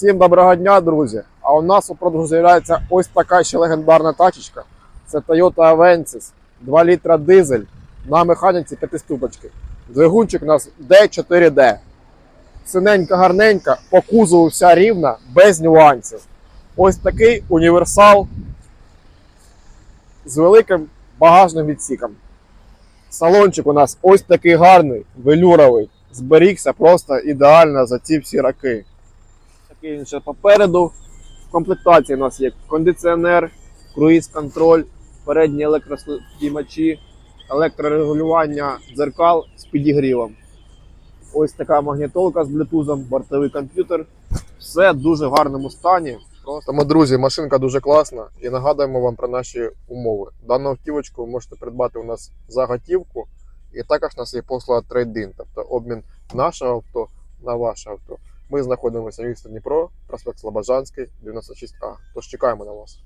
Всім доброго дня, друзі! А у нас у продажу з'являється ось така ще легендарна тачечка. Це Toyota Avensis, 2 літра дизель на механіці п'ятиступочки. Двигунчик у нас D4D. Синенька гарненька, по кузову вся рівна, без нюансів. Ось такий універсал з великим багажним відсіком. Салончик у нас ось такий гарний, велюровий. Зберігся просто ідеально за ці всі роки. Такий він ще попереду. В комплектації у нас є кондиціонер, круїз-контроль, передні електростіймачі, електрорегулювання дзеркал з підігрівом. Ось така магнітолка з блютузом, бортовий комп'ютер. Все дуже в гарному стані. Тому, друзі, машинка дуже класна і нагадуємо вам про наші умови. Дану автівочку ви можете придбати у нас за готівку, і також у нас є послуга трейдин, тобто обмін нашого авто на ваше авто. Ми знаходимося в місті Дніпро, проспект Слобожанський, 96А. Тож чекаємо на вас.